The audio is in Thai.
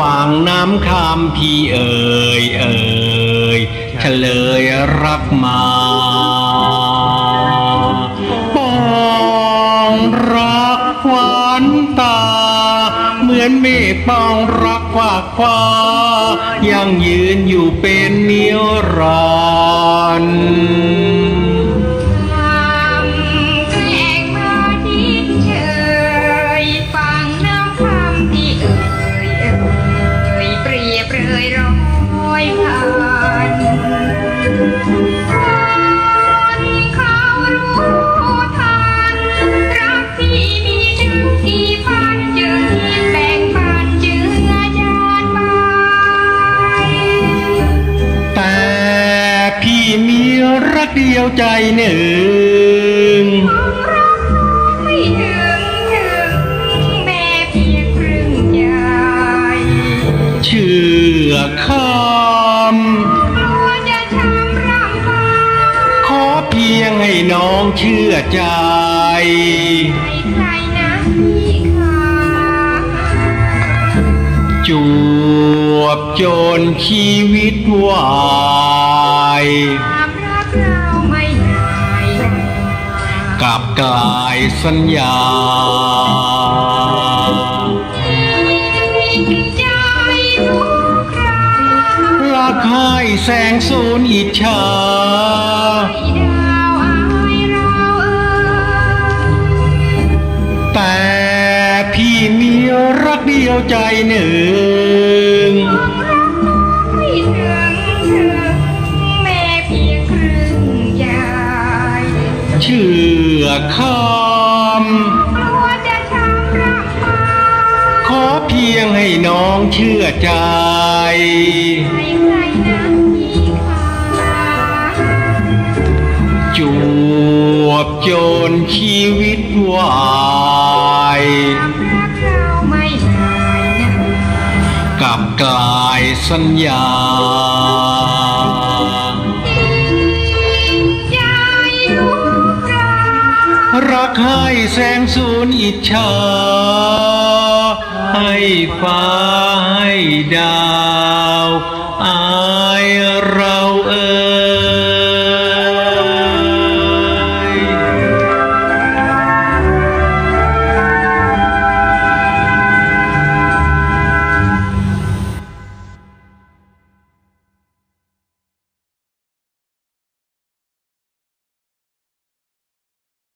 ยฟังน้ำคามพี่เอ่ยเอ่ยเฉลยรักมาปองรักหวานตา เหมือนเมฆปองรักฝากฟ้ายังยืนอยู่เป็นนิรันดร์ อยพันคนเขารู้ทัน รักที่มีถึงกี่พันจึงคิดแบ่งปันเจือจานไปแต่พี่มีรักเดียวใจหนึ่งไม่ถึงถึงแม่เพียงครึ่งใจเชื่อคก น้องเชื่อใจให้ใครนะพี่ค่ะจวบจนชีวิตวายความรักเราไม่ได้กลับกลายสัญญา ใจทุกครารักให้แสงสูนอิจฉาให้ด แต่พี่มีรักเดียวใจหนึ่งไม่ถึงถึงแม่เพียงครึ่งใจเชื่อคกลัวจะช้ำรำพันำขอเพียงให้น้องเชื่อใจให้ใครนะพี่ค่ะจวบจนชีวิตวา กลับกลายสัญญาใจลูกเรารักให้แสงสูนอิจฉา ให้ฟ้าให้ดาว